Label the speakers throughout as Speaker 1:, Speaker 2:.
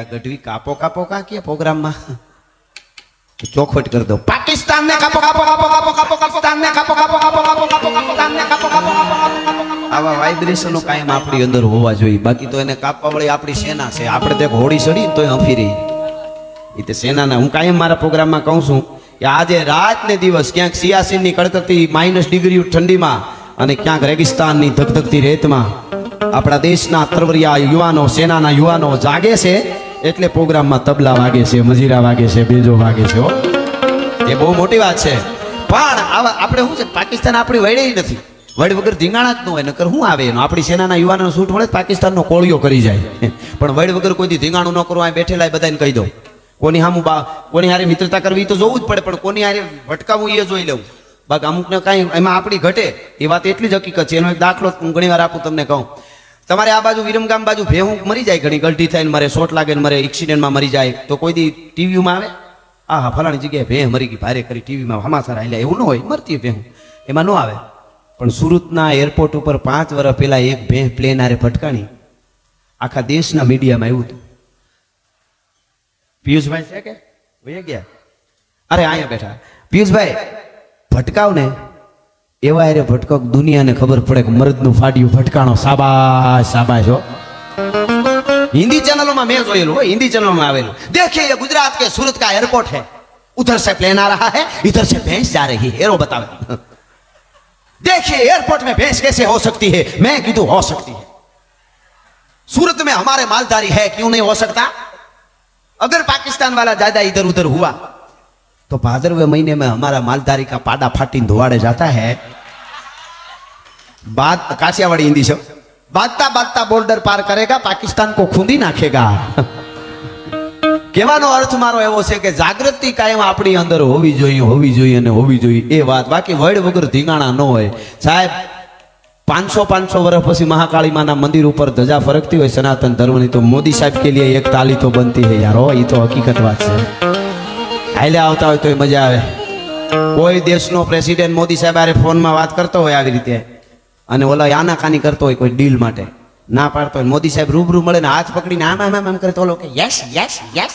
Speaker 1: આ ગઢવી કાપો કાપો કા પ્રોગ્રામમાં ચોખવટ કરી દો પાકિસ્તાન ને કાપો કાપો કાપો કાપો કાપો પાકિસ્તાન ને કાપો કાપો કાપો કાપો કાપો પાકિસ્તાન ને કાપો કાપો કાપો આવા વાઇબ્રેશનો કાયમ આપણી અંદર હોવા જોઈએ બાકી તો એને કાપવા વાળી આપણી સેના છે આપણે તો ચડી ને તોય હંફી રહી એ તે સેનાના હું કાયમ મારા પ્રોગ્રામમાં કહું છું કે આજે રાત ને દિવસ ક્યાંક સિયાસીનની કડકડતી માઇનસ ડિગ્રી ઠંડીમાં અને ક્યાંક રેગિસ્તાનની ધગધગતી રેતમાં આપણા દેશના તરવરિયા યુવાનો સેનાના યુવાનો જાગે છે એટલે પ્રોગ્રામમાં તબલા વાગે છે, મજીરા વાગે છે, બેજો વાગે છે એ બહુ મોટી વાત છે. પણ આવા આપણે શું છે, પાકિસ્તાન આપણી વડે નથી. વડ વગર ધીંગાણા જ ન હોય, નકર શું આવે એનો? આપણી સેનાના યુવાનો સૂટ મળે પાકિસ્તાનનો કોળિયો કરી જાય. પણ વડ વગર કોઈ દી ધીંગાણું ન કરવું બેઠેલા એ બધાને કહી દઉં. કોની સામું બા કોની હારે મિત્રતા કરવી તો જોવું જ પડે, પણ કોની હારે ભટકાવું એ જોઈ લેવું. બાકી અમુકને કાંઈ એમાં આપણી ઘટે, એ વાત એટલી જ હકીકત છે. એનો એક દાખલો હું ઘણી વાર આપું તમને કહું. તમારે આ બાજુ વિરમગામ બાજુ ભેહું મરી જાય ઘણી ગલટી થાય મારે શોટ લાગે ને મારે એક્સિડન્ટમાં મરી જાય. તો કોઈ દી ટીવીમાં આવે? આ હા ફલાણી જગ્યાએ ભેહ મરી ગઈ, ભારે કરી ટીવીમાં હમાસર હાલ્યા એવું ન હોય, મરતી ભેહું. એમાં ન આવે. પણ સુરતના એરપોર્ટ ઉપર પાંચ વર્ષ પહેલા એક ભેહ પ્લેન આરે ભટકાણી. આખા દેશના મીડિયામાં આવ્યું હતું. પિયુષભાઈ છે કે? ગયા? અરે, અહીંયા બેઠા. પિયુષભાઈ ભટકાવ ને એવા અરે ભટકો દુનિયાને ખબર પડે કે મરદનું ફાડ્યું ફટકાણો સાબાશ સાબાશ હો. હિન્દી ચેનલોમાં મેં જોયેલું હોય હિન્દી ચેનલોમાં આવેલું. ये गुजरात के सूरत का एयरपोर्ट है उधर से प्लेन आ रहा है इधर से भैंस जा रही है रो देखिए एयरपोर्ट में भैंस कैसे हो सकती है मैं किधू हो सकती है सूरत में हमारे मालदारी है क्यों नहीं हो सकता अगर पाकिस्तान वाला ज़्यादा इधर उधर हुआ तो भादरवे महीने में हमारा मालधारी का पाडा फाटी धुआड़े जाता है बात काशियावाड़ी हिंदी से बागता बागता बॉर्डर पार करेगा पाकिस्तान को खूंदी નાખેગા કહેવાનો અર્થ મારો એવો છે કે જાગૃતિ કાયમ આપણી અંદર હોવી જોઈએ હોવી જોઈએ અને હોવી જોઈએ એ વાત બાકી વડ વગર ધીંગાણા ન હોય સાહેબ પાંચસો પાંચસો વર્ષ પછી મહાકાળી માના મંદિર ઉપર ધજા ફરકતી હોય સનાતન ધર્મની તો મોદી સાહેબ કે લીએ એક તાલી તો બનતી है યાર હો એ તો હકીકત વાત છે હાલે આવતા હોય તોય મજા આવે. કોઈ દેશનો પ્રેસિડેન્ટ મોદી સાહેબ આરે ફોનમાં વાત કરતો હોય આવી રીતે અને ઓલા આનાકાની કરતો હોય કોઈ ડીલ માટે. ના પાડતો હોય. મોદી સાહેબ રૂબરૂ મળે ને હાથ પકડીને આમ આમ આમ કરે તો ઓલો કે યસ યસ યસ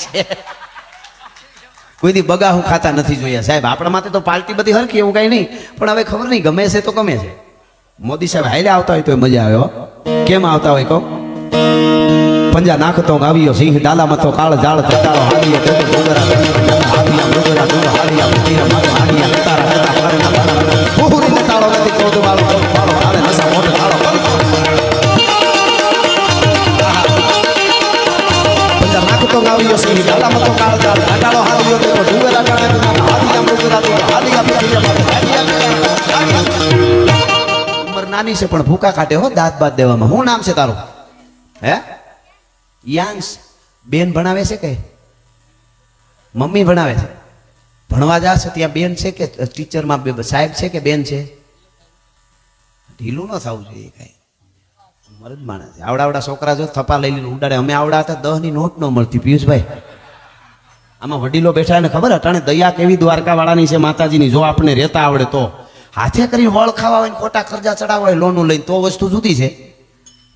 Speaker 1: કોઈ દી બગાહું ખાતા નથી જોયા. સાહેબ, આપણા માટે તો પાર્ટી બધી હરખી એવું કઈ નહીં. પણ હવે ખબર નહીં, ગમે છે તો ગમે છે. મોદી સાહેબ હાલે આવતા હોય તો મજા આવે હો. કેમ આવતા હોય કહો? પંજા નાખતો આવ્યો સિંહ, ડાલામાં તો કાળ જાળ હાલિયા હાલિયા હાલિયા કાળો હાલિયો નાની છે, પણ ભૂકા કાઢે હો, દાંત બાદ દેવામાં. શું નામ છે તારું? હે? યાંગ્સ બેન ભણાવે છે કે? મમ્મી ભણાવે છે. ભણવા જાશો ત્યાં બેન છે કે ટીચરમાં સાહેબ છે કે બેન છે? ઢીલું ન થવું જોઈએ કાંઈ. મરદ માણસ. આવડા આવડા છોકરા જો થપા લઈ લઈને ઉડાડે. અમે આવડા હતા, દહની નોટ ન મળતી, પિયુષભાઈ. આમાં વડીલો બેઠા એને ખબર? અટાણે દયા કેવી દ્વારકાવાળાની છે માતાજીની? જો આપણે રહેતા આવડે તો. હાથે કરી વળ ખાવા હોય ખોટા ખર્ચા ચડાવવા હોય લોનું લઈને, તો વસ્તુ જુદી છે.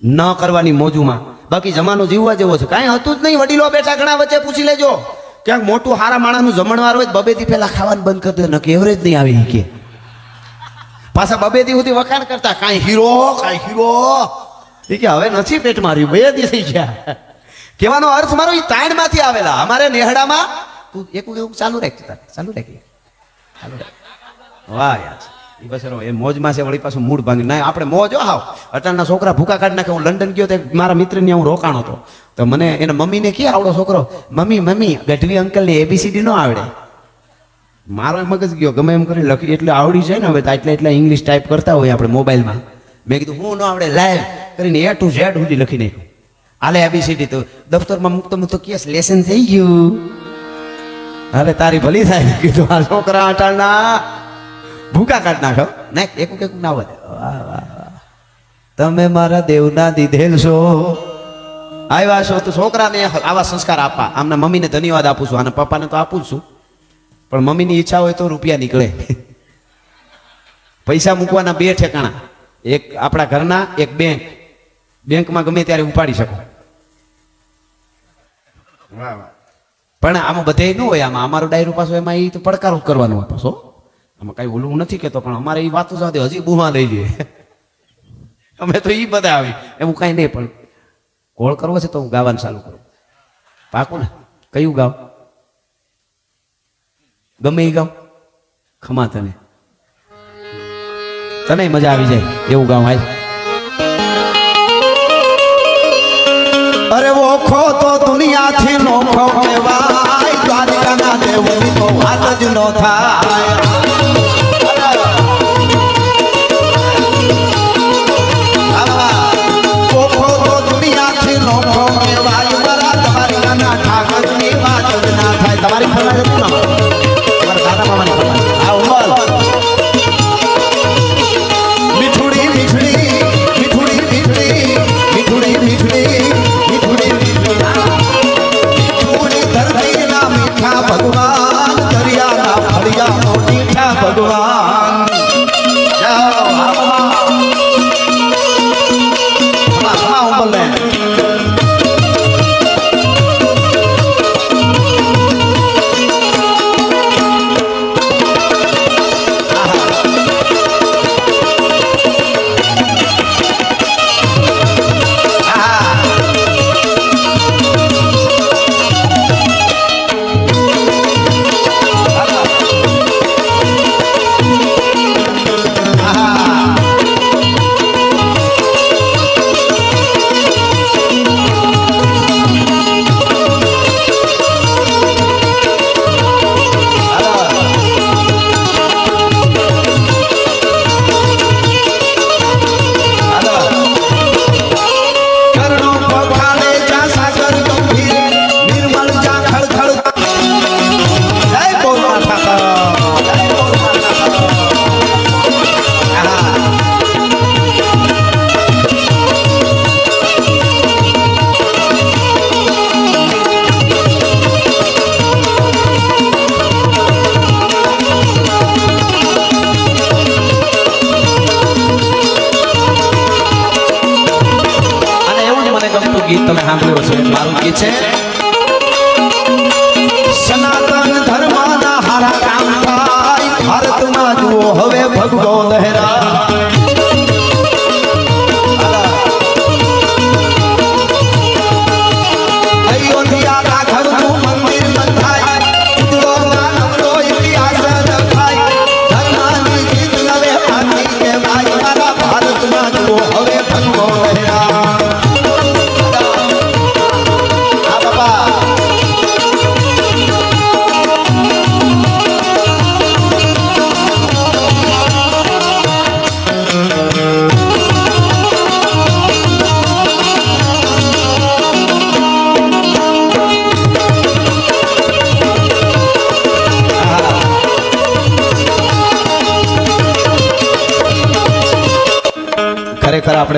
Speaker 1: ન કરવાની મોજુમાં. બાકી જમાનો જીવવા જેવો છે. કાંઈ હતું જ નહીં. વડીલો બેઠા ઘણા વચ્ચે પૂછી લેજો. ક્યાંક મોટું હારા માણાનું જમણવાર હોય બબેથી પહેલા ખાવાનું બંધ કરી દે નકે એવરેજ નહીં આવી કે. પાછા બબેથી સુધી વખાણ કરતા, કાંઈ હીરો કાંઈ હીરો. એ કે, હવે નથી પેટ માર્યું, બે દી થઈ ગયા. કહેવાનો અર્થ મારો એ તાણમાંથી આવેલા. અમારે નેહડામાં તું એક એવું ચાલુ રાખ તારે ચાલુ રાખી. ચાલુ રાખ. વાહ, યાર. એ મોજમાં છે, વળી પાછું મૂળ ભાંગી. ના, આપણે મોજ હાવ. અટાણના છોકરા ભૂકા કાઢી નાખે હું લંડન ગયો તો મારા મિત્રને હું રોકાણો હતો. તો મને એને મમ્મીને કે આવડો છોકરો? મમ્મી મમ્મી, ગઢવી અંકલને એબીસીડી નો આવડે. મારો મગજ ગયો. ગમે એમ કરી લખી, એટલે આવડી છે ને હવે એટલે એટલે ઇંગ્લિશ ટાઈપ કરતા હોય આપણે મોબાઈલમાં. મેં કીધું, હું ન આવડે લાઈવ કરીને એ ટુ ઝેડ સુધી લખી નાખ્યું. હાલે એબીસીડી તો. દફતરમાં મૂકતો મૂકતો કેસ લેસન થઈ ગયું. હાલે, તારી ભલી થાય. કીધું, આ છોકરા અટાણના. ભૂકા કાઢ નાખો. ના એક એક ના વધે વાહ વાહ વાહ. તમે મારા દેવના દીધેલ છો. આવ્યા છો તો છોકરાને આવા સંસ્કાર આપવા. આમના મમ્મીને ધન્યવાદ આપું છું અને પપ્પાને તો આપું છું. પણ મમ્મીની ઈચ્છા હોય તો રૂપિયા નીકળે. પૈસા મૂકવાના બે ઠેકાણા. એક આપણા ઘરના એક બેંક. બેંકમાં ગમે ત્યારે ઉપાડી શકો.
Speaker 2: વાહ વાહ.
Speaker 1: પણ આમાં બધે ન હોય આમાં. અમારો ડાયરો પાછો એમાં એ તો પડકારો કરવાનો હોય પાછો. આમાં કઈ ઓલું નથી કહેતો, પણ અમારે એ વાતો સાથે હજી બુમા લઈ જઈએ અમે તો એ બધા આવી. એવું કાંઈ નહીં, પણ કોળ કરવો છે તો હું ગાવાનું ચાલુ કરું. પાકું ને? કયું ગાવ? ગમે એ ગાવ? ખમા તને. તને મજા આવી જાય, એવું ગાવ હાલ.
Speaker 3: અરે ઓખો તો દુનિયાથી નોખો દેવની તો વાત જ ન થાય. ફળિયાનો ભગવાન.
Speaker 1: ગીત તમે સાંભળ્યું છે મારું ગીત છે,
Speaker 3: સનાતન ધર્મના હારા કામ ભારતમાં જુઓ હવે ભગવો લહેરા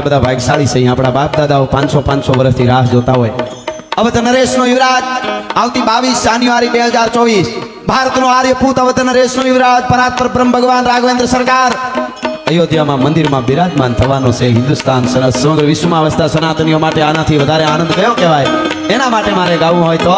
Speaker 1: આપણે બધા ભાગશાળી છીએ આપણા બાપ દાદાઓ પાંચસો પાંચસો વર્ષથી રાહ જોતા હોય.
Speaker 3: અવત નરેશનો યુવરાજ, આવતી બાવીસ જાન્યુઆરી બે હજાર ચોવીસ. ભારતનો આર્યપૂત અવત નરેશનો યુવરાજ પરાત્પર બ્રહ્મ ભગવાન, રાઘવેન્દ્ર સરકાર.
Speaker 1: અયોધ્યામાં મંદિરમાં બિરાજમાન થવાનો છે. હિન્દુસ્તાન સમગ્ર વિશ્વમાં વસતા સનાતનીઓ માટે આનાથી વધારે આનંદ કયો કહેવાય? એના માટે મારે ગાવું હોય તો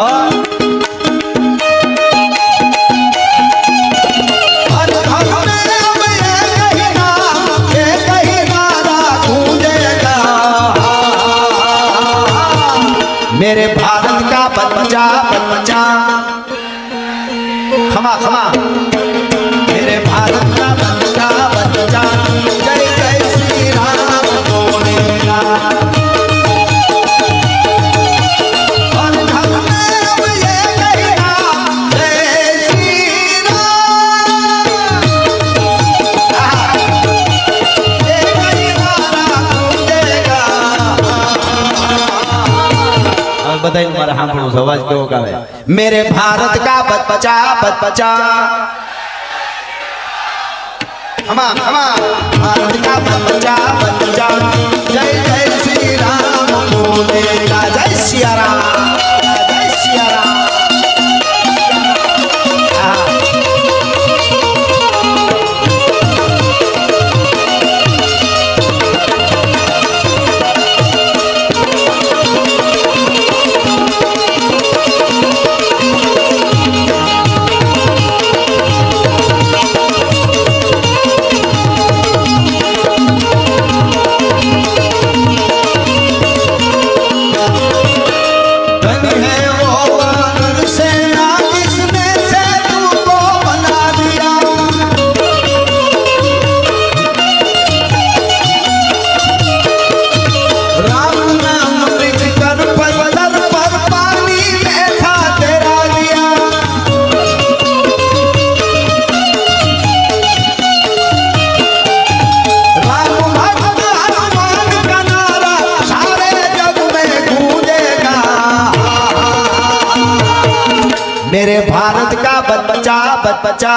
Speaker 3: आपनो समाज तो कावे मेरे भारत का बदपचा बद बचा हम हम। भारत का बच्चा बच्चा। जय जय श्री राम बोले का जय सियाराम भारत का बच्चा बच्चा